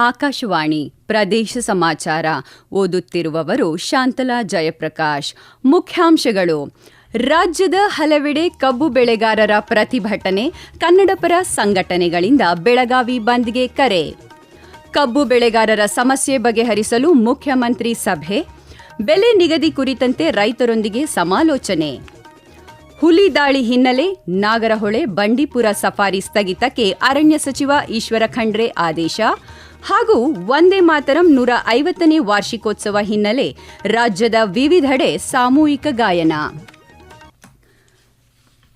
ಆಕಾಶವಾಣಿ ಪ್ರದೇಶ ಸಮಾಚಾರ ಓದುತ್ತಿರುವವರು ಶಾಂತಲಾ ಜಯಪ್ರಕಾಶ್. ಮುಖ್ಯಾಂಶಗಳು. ರಾಜ್ಯದ ಹಲವೆಡೆ ಕಬ್ಬು ಬೆಳೆಗಾರರ ಪ್ರತಿಭಟನೆ, ಕನ್ನಡಪರ ಸಂಘಟನೆಗಳಿಂದ ಬೆಳಗಾವಿ ಬಂದ್ಗೆ ಕರೆ. ಕಬ್ಬು ಬೆಳೆಗಾರರ ಸಮಸ್ಯೆ ಬಗೆಹರಿಸಲು ಮುಖ್ಯಮಂತ್ರಿ ಸಭೆ, ಬೆಲೆ ನಿಗದಿ ಕುರಿತಂತೆ ರೈತರೊಂದಿಗೆ ಸಮಾಲೋಚನೆ. ಹುಲಿ ದಾಳಿ ಹಿನ್ನೆಲೆ ನಾಗರಹೊಳೆ ಬಂಡೀಪುರ ಸಫಾರಿ ಸ್ಥಗಿತಕ್ಕೆ ಅರಣ್ಯ ಸಚಿವ ಈಶ್ವರ ಖಂಡ್ರೆ ಆದೇಶ. ಹಾಗೂ ವಂದೇ ಮಾತರಂ ನೂರ ಐವತ್ತನೇ ವಾರ್ಷಿಕೋತ್ಸವ ಹಿನ್ನೆಲೆ ರಾಜ್ಯದ ವಿವಿಧೆಡೆ ಸಾಮೂಹಿಕ ಗಾಯನ.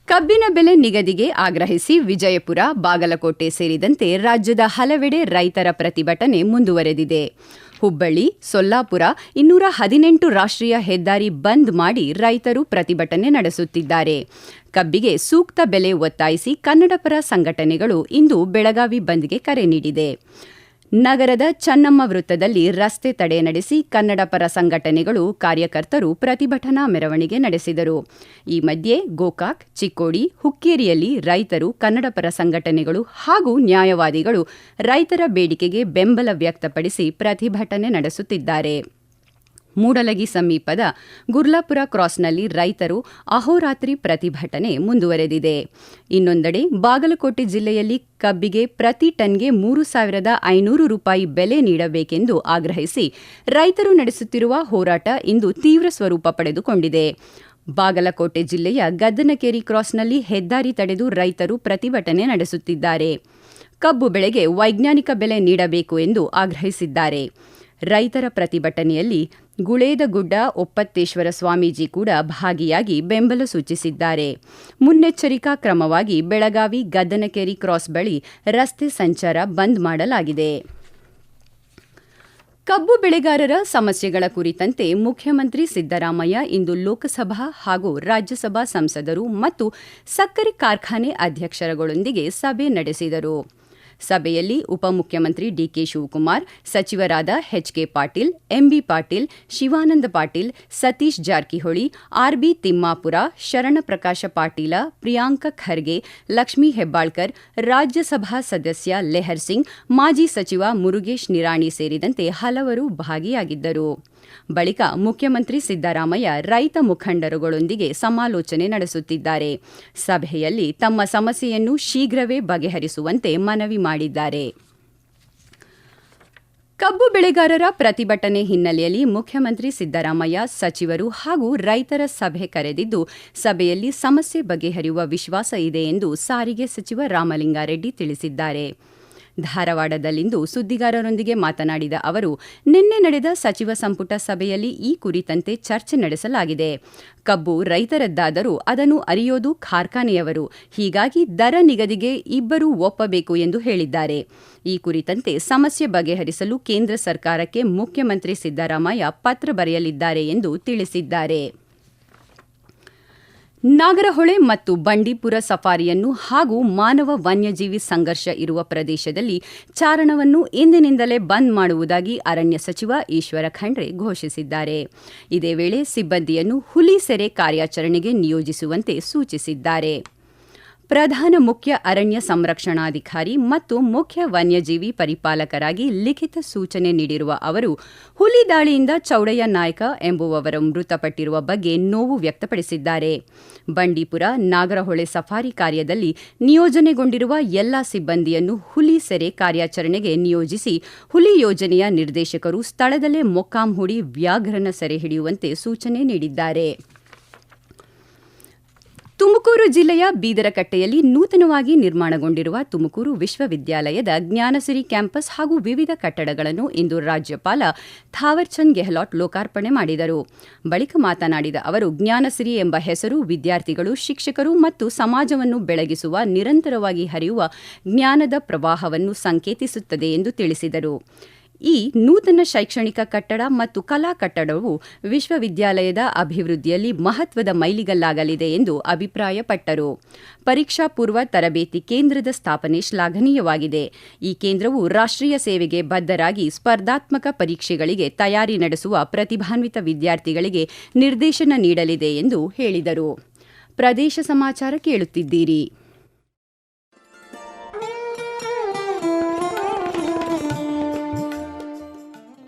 ಕಬ್ಬಿನ ಬೆಲೆ ನಿಗದಿಗೆ ಆಗ್ರಹಿಸಿ ವಿಜಯಪುರ, ಬಾಗಲಕೋಟೆ ಸೇರಿದಂತೆ ರಾಜ್ಯದ ಹಲವೆಡೆ ರೈತರ ಪ್ರತಿಭಟನೆ ಮುಂದುವರೆದಿದೆ. ಹುಬ್ಬಳ್ಳಿ, ಸೊಲ್ಲಾಪುರ ಇನ್ನೂರ ಹದಿನೆಂಟು ರಾಷ್ಟ್ರೀಯ ಹೆದ್ದಾರಿ ಬಂದ್ ಮಾಡಿ ರೈತರು ಪ್ರತಿಭಟನೆ ನಡೆಸುತ್ತಿದ್ದಾರೆ. ಕಬ್ಬಿಗೆ ಸೂಕ್ತ ಬೆಲೆ ಒತ್ತಾಯಿಸಿ ಕನ್ನಡಪರ ಸಂಘಟನೆಗಳು ಇಂದು ಬೆಳಗಾವಿ ಬಂದ್ಗೆ ಕರೆ ನೀಡಿದೆ. ನಗರದ ಚನ್ನಮ್ಮ ವೃತ್ತದಲ್ಲಿ ರಸ್ತೆ ತಡೆ ನಡೆಸಿ ಕನ್ನಡ ಪರ ಸಂಘಟನೆಗಳು ಕಾರ್ಯಕರ್ತರು ಪ್ರತಿಭಟನಾ ಮೆರವಣಿಗೆ ನಡೆಸಿದರು. ಈ ಮಧ್ಯೆ ಗೋಕಾಕ್, ಚಿಕ್ಕೋಡಿ, ಹುಕ್ಕೇರಿಯಲ್ಲಿ ರೈತರು ಕನ್ನಡಪರ ಸಂಘಟನೆಗಳು ಹಾಗೂ ನ್ಯಾಯವಾದಿಗಳು ರೈತರ ಬೇಡಿಕೆಗೆ ಬೆಂಬಲ ವ್ಯಕ್ತಪಡಿಸಿ ಪ್ರತಿಭಟನೆ ನಡೆಸುತ್ತಿದ್ದಾರೆ. ಮೂಡಲಗಿ ಸಮೀಪದ ಗುರ್ಲಾಪುರ ಕ್ರಾಸ್ನಲ್ಲಿ ರೈತರು ಅಹೋರಾತ್ರಿ ಪ್ರತಿಭಟನೆ ಮುಂದುವರೆದಿದೆ. ಇನ್ನೊಂದೆಡೆ ಬಾಗಲಕೋಟೆ ಜಿಲ್ಲೆಯಲ್ಲಿ ಕಬ್ಬಿಗೆ ಪ್ರತಿ ಟನ್ಗೆ ಮೂರು ಸಾವಿರದ ಐನೂರು ರೂಪಾಯಿ ಬೆಲೆ ನೀಡಬೇಕೆಂದು ಆಗ್ರಹಿಸಿ ರೈತರು ನಡೆಸುತ್ತಿರುವ ಹೋರಾಟ ಇಂದು ತೀವ್ರ ಸ್ವರೂಪ ಪಡೆದುಕೊಂಡಿದೆ. ಬಾಗಲಕೋಟೆ ಜಿಲ್ಲೆಯ ಗದ್ದನಕೇರಿ ಕ್ರಾಸ್ನಲ್ಲಿ ಹೆದ್ದಾರಿ ತಡೆದು ರೈತರು ಪ್ರತಿಭಟನೆ ನಡೆಸುತ್ತಿದ್ದಾರೆ. ಕಬ್ಬು ಬೆಳೆಗೆ ವೈಜ್ಞಾನಿಕ ಬೆಲೆ ನೀಡಬೇಕು ಎಂದು ಆಗ್ರಹಿಸಿದ್ದಾರೆ. ರೈತರ ಪ್ರತಿಭಟನೆಯಲ್ಲಿ ಗುಳೇದಗುಡ್ಡ ಒಪ್ಪತ್ತೇಶ್ವರ ಸ್ವಾಮೀಜಿ ಕೂಡ ಭಾಗಿಯಾಗಿ ಬೆಂಬಲ ಸೂಚಿಸಿದ್ದಾರೆ. ಮುನ್ನೆಚ್ಚರಿಕಾ ಕ್ರಮವಾಗಿ ಬೆಳಗಾವಿ ಗದ್ದನಕೆರೆ ಕ್ರಾಸ್ ಬಳಿ ರಸ್ತೆ ಸಂಚಾರ ಬಂದ್ ಮಾಡಲಾಗಿದೆ. ಕಬ್ಬು ಬೆಳೆಗಾರರ ಸಮಸ್ಯೆಗಳ ಕುರಿತಂತೆ ಮುಖ್ಯಮಂತ್ರಿ ಸಿದ್ದರಾಮಯ್ಯ ಇಂದು ಲೋಕಸಭಾ ಹಾಗೂ ರಾಜ್ಯಸಭಾ ಸಂಸದರು ಮತ್ತು ಸಕ್ಕರೆ ಕಾರ್ಖಾನೆ ಅಧ್ಯಕ್ಷರುಗಳೊಂದಿಗೆ ಸಭೆ ನಡೆಸಿದರು. ಸಭೆಯಲ್ಲಿ ಉಪಮುಖ್ಯಮಂತ್ರಿ ಡಿಕೆ ಶಿವಕುಮಾರ್, ಸಚಿವರಾದ HK Patil, MB Patil, Shivananda Patil, Satish Jarkiholi RB Timmapur Sharanaprakash Patil, Priyank Kharge, Lakshmi Hebbalkar, Rajya Sabha ಸದಸ್ಯ ಲೆಹರ್ ಸಿಂಗ್, ಮಾಜಿ ಸಚಿವ ಮುರುಗೇಶ್ ನಿರಾಣಿ ಸೇರಿದಂತೆ ಹಲವರು ಭಾಗಿಯಾಗಿದ್ದರು. ಬಳಿಕ ಮುಖ್ಯಮಂತ್ರಿ ಸಿದ್ದರಾಮಯ್ಯ ರೈತ ಮುಖಂಡರುಗಳೊಂದಿಗೆ ಸಮಾಲೋಚನೆ ನಡೆಸುತ್ತಿದ್ದಾರೆ. ಸಭೆಯಲ್ಲಿ ತಮ್ಮ ಸಮಸ್ಯೆಯನ್ನು ಶೀಘ್ರವೇ ಬಗೆಹರಿಸುವಂತೆ ಮನವಿ ಮಾಡಿದ್ದಾರೆ. ಕಬ್ಬು ಬೆಳೆಗಾರರ ಪ್ರತಿಭಟನೆ ಹಿನ್ನೆಲೆಯಲ್ಲಿ ಮುಖ್ಯಮಂತ್ರಿ ಸಿದ್ದರಾಮಯ್ಯ, ಸಚಿವರು ಹಾಗೂ ರೈತರ ಸಭೆ ಕರೆದಿದ್ದು, ಸಭೆಯಲ್ಲಿ ಸಮಸ್ಯೆ ಬಗೆಹರಿಯುವ ವಿಶ್ವಾಸ ಇದೆ ಎಂದು ಸಾರಿಗೆ ಸಚಿವ ರಾಮಲಿಂಗಾರೆಡ್ಡಿ ತಿಳಿಸಿದ್ದಾರೆ. ಧಾರವಾಡದಲ್ಲಿಂದು ಸುದ್ದಿಗಾರರೊಂದಿಗೆ ಮಾತನಾಡಿದ ಅವರು, ನಿನ್ನೆ ನಡೆದ ಸಚಿವ ಸಂಪುಟ ಸಭೆಯಲ್ಲಿ ಈ ಕುರಿತಂತೆ ಚರ್ಚೆ ನಡೆಸಲಾಗಿದೆ. ಕಬ್ಬು ರೈತರದ್ದಾದರೂ ಅದನ್ನು ಅರಿಯೋದು ಕಾರ್ಖಾನೆಯವರು. ಹೀಗಾಗಿ ದರ ನಿಗದಿಗೆ ಇಬ್ಬರೂ ಒಪ್ಪಬೇಕು ಎಂದು ಹೇಳಿದ್ದಾರೆ. ಈ ಕುರಿತಂತೆ ಸಮಸ್ಯೆ ಬಗೆಹರಿಸಲು ಕೇಂದ್ರ ಸರ್ಕಾರಕ್ಕೆ ಮುಖ್ಯಮಂತ್ರಿ ಸಿದ್ದರಾಮಯ್ಯ ಪತ್ರ ಬರೆಯಲಿದ್ದಾರೆ ಎಂದು ತಿಳಿಸಿದ್ದಾರೆ. ನಾಗರಹೊಳೆ ಮತ್ತು ಬಂಡೀಪುರ ಸಫಾರಿಯನ್ನು ಹಾಗೂ ಮಾನವ ವನ್ಯಜೀವಿ ಸಂಘರ್ಷ ಇರುವ ಪ್ರದೇಶದಲ್ಲಿ ಚಾರಣವನ್ನು ಇಂದಿನಿಂದಲೇ ಬಂದ್ ಮಾಡುವುದಾಗಿ ಅರಣ್ಯ ಸಚಿವ ಈಶ್ವರ ಖಂಡ್ರೆ ಘೋಷಿಸಿದ್ದಾರೆ. ಇದೇ ವೇಳೆ ಸಿಬ್ಬಂದಿಯನ್ನು ಹುಲಿ ಸೆರೆ ಕಾರ್ಯಾಚರಣೆಗೆ ನಿಯೋಜಿಸುವಂತೆ ಸೂಚಿಸಿದ್ದಾರೆ. ಪ್ರಧಾನ ಮುಖ್ಯ ಅರಣ್ಯ ಸಂರಕ್ಷಣಾಧಿಕಾರಿ ಮತ್ತು ಮುಖ್ಯ ವನ್ಯಜೀವಿ ಪರಿಪಾಲಕರಾಗಿ ಲಿಖಿತ ಸೂಚನೆ ನೀಡಿರುವ ಅವರು, ಹುಲಿ ದಾಳಿಯಿಂದ ಚೌಡಯ್ಯ ನಾಯ್ಕ ಎಂಬುವವರು ಮೃತಪಟ್ಟಿರುವ ಬಗ್ಗೆ ನೋವು ವ್ಯಕ್ತಪಡಿಸಿದ್ದಾರೆ. ಬಂಡೀಪುರ ನಾಗರಹೊಳೆ ಸಫಾರಿ ಕಾರ್ಯದಲ್ಲಿ ನಿಯೋಜನೆಗೊಂಡಿರುವ ಎಲ್ಲಾ ಸಿಬ್ಬಂದಿಯನ್ನು ಹುಲಿ ಸೆರೆ ಕಾರ್ಯಾಚರಣೆಗೆ ನಿಯೋಜಿಸಿ, ಹುಲಿ ಯೋಜನೆಯ ನಿರ್ದೇಶಕರು ಸ್ಥಳದಲ್ಲೇ ಮೊಕ್ಕಾಂ ಹೂಡಿ ವ್ಯಾಘ್ರನ ಸೆರೆ ಹಿಡಿಯುವಂತೆ ಸೂಚನೆ ನೀಡಿದ್ದಾರೆ. ತುಮಕೂರು ಜಿಲ್ಲೆಯ ಬೀದರಕಟ್ಟೆಯಲ್ಲಿ ನೂತನವಾಗಿ ನಿರ್ಮಾಣಗೊಂಡಿರುವ ತುಮಕೂರು ವಿಶ್ವವಿದ್ಯಾಲಯದ ಜ್ಞಾನಸಿರಿ ಕ್ಯಾಂಪಸ್ ಹಾಗೂ ವಿವಿಧ ಕಟ್ಟಡಗಳನ್ನು ಇಂದು ರಾಜ್ಯಪಾಲ ಥಾವರ್ಚಂದ್ ಗೆಹ್ಲೋಟ್ ಲೋಕಾರ್ಪಣೆ ಮಾಡಿದರು. ಬಳಿಕ ಮಾತನಾಡಿದ ಅವರು, ಜ್ಞಾನಸಿರಿ ಎಂಬ ಹೆಸರು ವಿದ್ಯಾರ್ಥಿಗಳು, ಶಿಕ್ಷಕರು ಮತ್ತು ಸಮಾಜವನ್ನು ಬೆಳಗಿಸುವ, ನಿರಂತರವಾಗಿ ಹರಿಯುವ ಜ್ಞಾನದ ಪ್ರವಾಹವನ್ನು ಸಂಕೇತಿಸುತ್ತದೆ ಎಂದು ತಿಳಿಸಿದರು. ಈ ನೂತನ ಶೈಕ್ಷಣಿಕ ಕಟ್ಟಡ ಮತ್ತು ಕಲಾ ಕಟ್ಟಡವು ವಿಶ್ವವಿದ್ಯಾಲಯದ ಅಭಿವೃದ್ಧಿಯಲ್ಲಿ ಮಹತ್ವದ ಮೈಲಿಗಲ್ಲಾಗಲಿದೆ ಎಂದು ಅಭಿಪ್ರಾಯಪಟ್ಟರು. ಪರೀಕ್ಷಾ ಪೂರ್ವ ತರಬೇತಿ ಕೇಂದ್ರದ ಸ್ಥಾಪನೆ ಶ್ಲಾಘನೀಯವಾಗಿದೆ. ಈ ಕೇಂದ್ರವು ರಾಷ್ಟ್ರೀಯ ಸೇವೆಗೆ ಬದ್ಧರಾಗಿ ಸ್ಪರ್ಧಾತ್ಮಕ ಪರೀಕ್ಷೆಗಳಿಗೆ ತಯಾರಿ ನಡೆಸುವ ಪ್ರತಿಭಾನ್ವಿತ ವಿದ್ಯಾರ್ಥಿಗಳಿಗೆ ನಿರ್ದೇಶನ ನೀಡಲಿದೆ ಎಂದು ಹೇಳಿದರು. ಪ್ರದೇಶ ಸಮಾಚಾರ ಕೇಳುತ್ತಿದ್ದೀರಿ.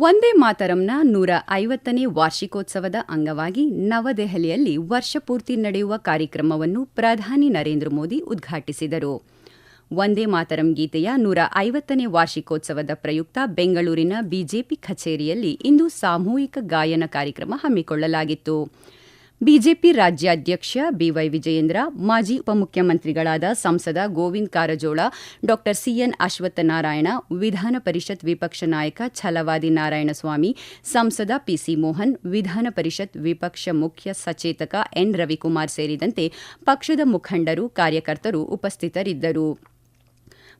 ಒಂದೇ ಮಾತರಂನ ನೂರ ಐವತ್ತನೇ ವಾರ್ಷಿಕೋತ್ಸವದ ಅಂಗವಾಗಿ ನವದೆಹಲಿಯಲ್ಲಿ ವರ್ಷಪೂರ್ತಿ ನಡೆಯುವ ಕಾರ್ಯಕ್ರಮವನ್ನು ಪ್ರಧಾನಿ ನರೇಂದ್ರ ಮೋದಿ ಉದ್ಘಾಟಿಸಿದರು. ಒಂದೇ ಮಾತರಂ ಗೀತೆಯ ನೂರ ಐವತ್ತನೇ ವಾರ್ಷಿಕೋತ್ಸವದ ಪ್ರಯುಕ್ತ ಬೆಂಗಳೂರಿನ ಬಿಜೆಪಿ ಕಚೇರಿಯಲ್ಲಿ ಇಂದು ಸಾಮೂಹಿಕ ಗಾಯನ ಕಾರ್ಯಕ್ರಮ ಹಮ್ಮಿಕೊಳ್ಳಲಾಗಿತ್ತು. ಬಿಜೆಪಿ ರಾಜ್ಯಾಧ್ಯಕ್ಷ ಬಿವೈ ವಿಜಯೇಂದ್ರ, ಮಾಜಿ ಉಪಮುಖ್ಯಮಂತ್ರಿಗಳಾದ ಸಂಸದ ಗೋವಿಂದ್ ಕಾರಜೋಳ ಡಾ ಸಿಎನ್ ಅಶ್ವತ್ಥನಾರಾಯಣ, ವಿಧಾನ ಪರಿಷತ್ ವಿಪಕ್ಷ ನಾಯಕ ಛಲವಾದಿ ನಾರಾಯಣಸ್ವಾಮಿ, ಸಂಸದ ಪಿಸಿ ಮೋಹನ್, ವಿಧಾನ ಪರಿಷತ್ ವಿಪಕ್ಷ ಮುಖ್ಯ ಸಚೇತಕ ಎನ್ ರವಿಕುಮಾರ್ ಸೇರಿದಂತೆ ಪಕ್ಷದ ಮುಖಂಡರು, ಕಾರ್ಯಕರ್ತರು ಉಪಸ್ಥಿತರಿದ್ದರು.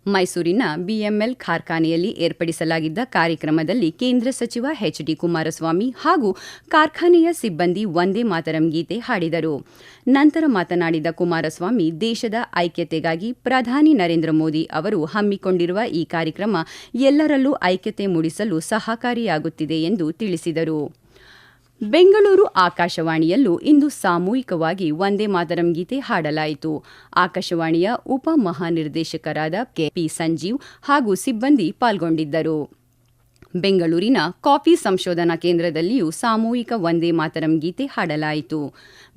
ಮೈಸೂರಿನ ಬಿಎಂಎಲ್ ಕಾರ್ಖಾನೆಯಲ್ಲಿ ಏರ್ಪಡಿಸಲಾಗಿದ್ದ ಕಾರ್ಯಕ್ರಮದಲ್ಲಿ ಕೇಂದ್ರ ಸಚಿವ ಎಚ್ ಡಿ ಕುಮಾರಸ್ವಾಮಿ ಹಾಗೂ ಕಾರ್ಖಾನೆಯ ಸಿಬ್ಬಂದಿ ಒಂದೇ ಮಾತರಂ ಗೀತೆ ಹಾಡಿದರು. ನಂತರ ಮಾತನಾಡಿದ ಕುಮಾರಸ್ವಾಮಿ, ದೇಶದ ಐಕ್ಯತೆಗಾಗಿ ಪ್ರಧಾನಿ ನರೇಂದ್ರ ಮೋದಿ ಅವರು ಹಮ್ಮಿಕೊಂಡಿರುವ ಈ ಕಾರ್ಯಕ್ರಮ ಎಲ್ಲರಲ್ಲೂ ಐಕ್ಯತೆ ಮೂಡಿಸಲು ಸಹಕಾರಿಯಾಗುತ್ತಿದೆ ಎಂದು ತಿಳಿಸಿದರು. ಬೆಂಗಳೂರು ಆಕಾಶವಾಣಿಯಲ್ಲೂ ಇಂದು ಸಾಮೂಹಿಕವಾಗಿ ವಂದೇ ಮಾತರಂ ಗೀತೆ ಹಾಡಲಾಯಿತು. ಆಕಾಶವಾಣಿಯ ಉಪ ಮಹಾನಿರ್ದೇಶಕರಾದ ಕೆಪಿ ಸಂಜೀವ್ ಹಾಗೂ ಸಿಬ್ಬಂದಿ ಪಾಲ್ಗೊಂಡಿದ್ದರು. ಬೆಂಗಳೂರಿನ ಕಾಫಿ ಸಂಶೋಧನಾ ಕೇಂದ್ರದಲ್ಲಿಯೂ ಸಾಮೂಹಿಕ ವಂದೇ ಮಾತರಂ ಗೀತೆ ಹಾಡಲಾಯಿತು.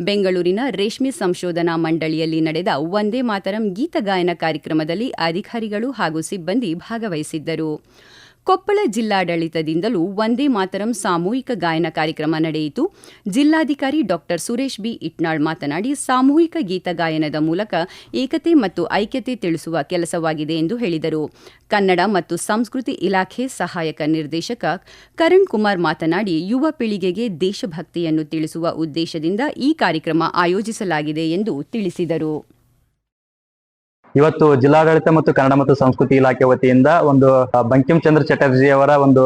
ಬೆಂಗಳೂರಿನ ರೇಷ್ಮೆ ಸಂಶೋಧನಾ ಮಂಡಳಿಯಲ್ಲಿ ನಡೆದ ವಂದೇ ಮಾತರಂ ಗೀತಗಾಯನ ಕಾರ್ಯಕ್ರಮದಲ್ಲಿ ಅಧಿಕಾರಿಗಳು ಹಾಗೂ ಸಿಬ್ಬಂದಿ ಭಾಗವಹಿಸಿದ್ದರು. ಕೊಪ್ಪಳ ಜಿಲ್ಲಾಡಳಿತದಿಂದಲೂ ಒಂದೇ ಮಾತರಂ ಸಾಮೂಹಿಕ ಗಾಯನ ಕಾರ್ಯಕ್ರಮ ನಡೆಯಿತು. ಜಿಲ್ಲಾಧಿಕಾರಿ ಡಾ. ಸುರೇಶ್ ಬಿ. ಇಟ್ನಾಳ್ ಮಾತನಾಡಿ, ಸಾಮೂಹಿಕ ಗೀತ ಗಾಯನದ ಮೂಲಕ ಏಕತೆ ಮತ್ತು ಐಕ್ಯತೆ ತಿಳಿಸುವ ಕೆಲಸವಾಗಿದೆ ಎಂದು ಹೇಳಿದರು. ಕನ್ನಡ ಮತ್ತು ಸಂಸ್ಕೃತಿ ಇಲಾಖೆ ಸಹಾಯಕ ನಿರ್ದೇಶಕ ಕರಣ್ ಕುಮಾರ್ ಮಾತನಾಡಿ, ಯುವ ಪೀಳಿಗೆಗೆ ದೇಶಭಕ್ತಿಯನ್ನು ತಿಳಿಸುವ ಉದ್ದೇಶದಿಂದ ಈ ಕಾರ್ಯಕ್ರಮ ಆಯೋಜಿಸಲಾಗಿದೆ ಎಂದು ತಿಳಿಸಿದರು. ಇವತ್ತು ಜಿಲ್ಲಾಡಳಿತ ಮತ್ತು ಕನ್ನಡ ಮತ್ತು ಸಂಸ್ಕೃತಿ ಇಲಾಖೆ ವತಿಯಿಂದ ಒಂದು ಬಂಕಿಂ ಚಂದ್ರ ಚಟರ್ಜಿ ಅವರ ಒಂದು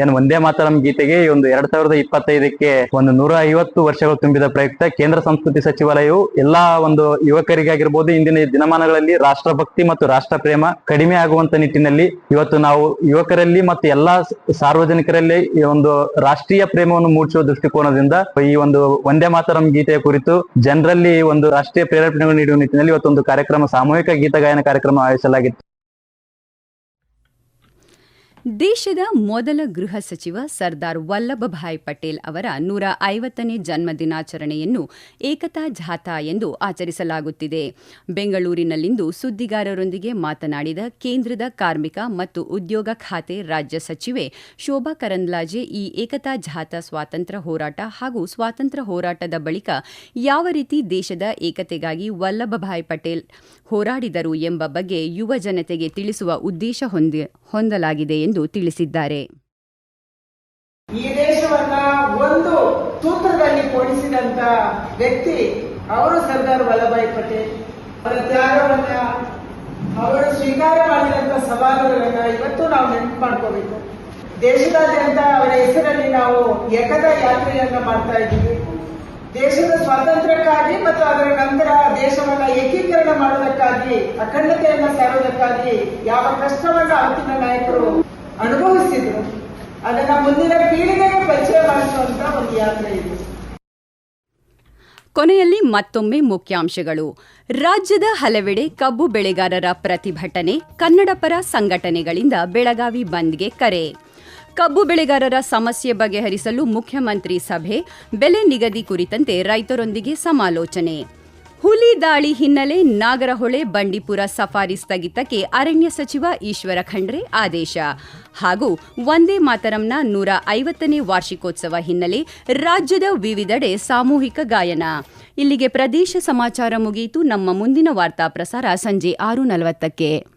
ಏನು ಒಂದೇ ಮಾತರಂ ಗೀತೆಗೆ ಒಂದು ಎರಡ್ ಸಾವಿರದ ಇಪ್ಪತ್ತೈದಕ್ಕೆ ಒಂದು ನೂರ ಐವತ್ತು ವರ್ಷಗಳು ತುಂಬಿದ ಪ್ರಯುಕ್ತ ಕೇಂದ್ರ ಸಂಸ್ಕೃತಿ ಸಚಿವಾಲಯವು ಎಲ್ಲಾ ಒಂದು ಯುವಕರಿಗಾಗಿರ್ಬೋದು ಇಂದಿನ ದಿನಮಾನಗಳಲ್ಲಿ ರಾಷ್ಟ್ರಭಕ್ತಿ ಮತ್ತು ರಾಷ್ಟ್ರ ಪ್ರೇಮ ಕಡಿಮೆ ಆಗುವಂತ ನಿಟ್ಟಿನಲ್ಲಿ ಇವತ್ತು ನಾವು ಯುವಕರಲ್ಲಿ ಮತ್ತು ಎಲ್ಲಾ ಸಾರ್ವಜನಿಕರಲ್ಲಿ ಈ ಒಂದು ರಾಷ್ಟ್ರೀಯ ಪ್ರೇಮವನ್ನು ಮೂಡಿಸುವ ದೃಷ್ಟಿಕೋನದಿಂದ ಈ ಒಂದು ಒಂದೇ ಮಾತರಂ ಗೀತೆಯ ಕುರಿತು ಜನರಲ್ಲಿ ಒಂದು ರಾಷ್ಟ್ರೀಯ ಪ್ರೇರೇಪಣೆಗಳು ನೀಡುವ ನಿಟ್ಟಿನಲ್ಲಿ ಇವತ್ತೊಂದು ಕಾರ್ಯಕ್ರಮ ಸಾಮೂಹಿಕ ಗೀತಗಾಯನ ಕಾರ್ಯಕ್ರಮ ಆಯೋಜಿಸಲಾಗಿತ್ತು. ದೇಶದ ಮೊದಲ ಗೃಹ ಸಚಿವ ಸರ್ದಾರ್ ವಲ್ಲಭಭಾಯ್ ಪಟೇಲ್ ಅವರ ನೂರ ಐವತ್ತನೇ ಜನ್ಮ ದಿನಾಚರಣೆಯನ್ನು ಏಕತಾ ಜಾಥಾ ಎಂದು ಆಚರಿಸಲಾಗುತ್ತಿದೆ. ಬೆಂಗಳೂರಿನಲ್ಲಿಂದು ಸುದ್ದಿಗಾರರೊಂದಿಗೆ ಮಾತನಾಡಿದ ಕೇಂದ್ರದ ಕಾರ್ಮಿಕ ಮತ್ತು ಉದ್ಯೋಗ ಖಾತೆ ರಾಜ್ಯ ಸಚಿವೆ ಶೋಭಾ ಕರಂದ್ಲಾಜೆ, ಈ ಏಕತಾ ಜಾಥಾ ಸ್ವಾತಂತ್ರ್ಯ ಹೋರಾಟ ಹಾಗೂ ಸ್ವಾತಂತ್ರ್ಯ ಹೋರಾಟದ ಬಳಿಕ ಯಾವ ರೀತಿ ದೇಶದ ಏಕತೆಗಾಗಿ ವಲ್ಲಭಭಾಯ್ ಪಟೇಲ್ ಹೋರಾಡಿದರು ಎಂಬ ಬಗ್ಗೆ ಯುವ ಜನತೆಗೆ ತಿಳಿಸುವ ಉದ್ದೇಶ ಹೊಂದಿ, ಹೊಂದಲಾಗಿದೆ ಎಂದು ತಿಳಿಸಿದ್ದಾರೆ. ಈ ದೇಶವನ್ನ ಒಂದು ಸೂತ್ರದಲ್ಲಿ ಕೊಡಿಸಿದಂತ ವ್ಯಕ್ತಿ ಅವರು ಸರ್ದಾರ್ ವಲ್ಲಭಾಯಿ ಪಟೇಲ್. ಅವರ ತ್ಯಾಗವನ್ನ ಅವರು ಸ್ವೀಕಾರ ಮಾಡಿದಂತ ಸವಾಲುಗಳನ್ನ ಇವತ್ತು ನಾವು ನೆನಪು ಮಾಡ್ಕೋಬೇಕು. ದೇಶದಾದ್ಯಂತ ಅವರ ಹೆಸರಲ್ಲಿ ನಾವು ಏಕತಾ ಯಾತ್ರೆಯನ್ನ ಮಾಡ್ತಾ ಇದ್ದೀವಿ. ದೇಶದ ಸ್ವಾತಂತ್ರ್ಯಕ್ಕಾಗಿ ಮತ್ತು ಅದರ ನಂತರ ದೇಶವನ್ನ ಏಕೀಕರಣ ಮಾಡುವುದಕ್ಕಾಗಿ, ಅಖಂಡತೆಯನ್ನ ಸಾರುವುದಕ್ಕಾಗಿ ಯಾವ ಕಷ್ಟವನ್ನ ಅಂತಿನ ನಾಯಕರು ಅನುಭವಿಸಿದ್ರು. ಅದನ್ನ ಮುಂದಿನ ಪೀಳಿಗೆಗೆ ಪರಿಚಯ ಮಾಡಿಸುವಂತ ಒಂದು ಯಾತ್ರೆ ಇದು. ಕೊನೆಯಲ್ಲಿ ಮತ್ತೊಮ್ಮೆ ಮುಖ್ಯಾಂಶಗಳು. ರಾಜ್ಯದ ಹಲವೆಡೆ ಕಬ್ಬು ಬೆಳೆಗಾರರ ಪ್ರತಿಭಟನೆ ಕನ್ನಡಪರ ಸಂಘಟನೆಗಳಿಂದ ಬೆಳಗಾವಿ ಬಂದ್ಗೆ ಕರೆ. ಕಬ್ಬು ಬೆಳೆಗಾರರ ಸಮಸ್ಯೆ ಬಗೆಹರಿಸಲು ಮುಖ್ಯಮಂತ್ರಿ ಸಭೆ, ಬೆಲೆ ನಿಗದಿ ಕುರಿತಂತೆ ರೈತರೊಂದಿಗೆ ಸಮಾಲೋಚನೆ. ಹುಲಿ ದಾಳಿ ಹಿನ್ನೆಲೆ ನಾಗರಹೊಳೆ ಬಂಡೀಪುರ ಸಫಾರಿ ಸ್ಥಗಿತಕ್ಕೆ ಅರಣ್ಯ ಸಚಿವ ಈಶ್ವರ ಖಂಡ್ರೆ ಆದೇಶ. ಹಾಗೂ ವಂದೇ ಮಾತರಂನ ನೂರ ಐವತ್ತನೇ ವಾರ್ಷಿಕೋತ್ಸವ ಹಿನ್ನೆಲೆ ರಾಜ್ಯದ ವಿವಿಧೆಡೆ ಸಾಮೂಹಿಕ ಗಾಯನ. ಇಲ್ಲಿಗೆ ಪ್ರದೇಶ ಸಮಾಚಾರ ಮುಗಿಯಿತು ನಮ್ಮ ಮುಂದಿನ ವಾರ್ತಾ ಪ್ರಸಾರ ಸಂಜೆ ಆರು ನಲವತ್ತಕ್ಕೆ.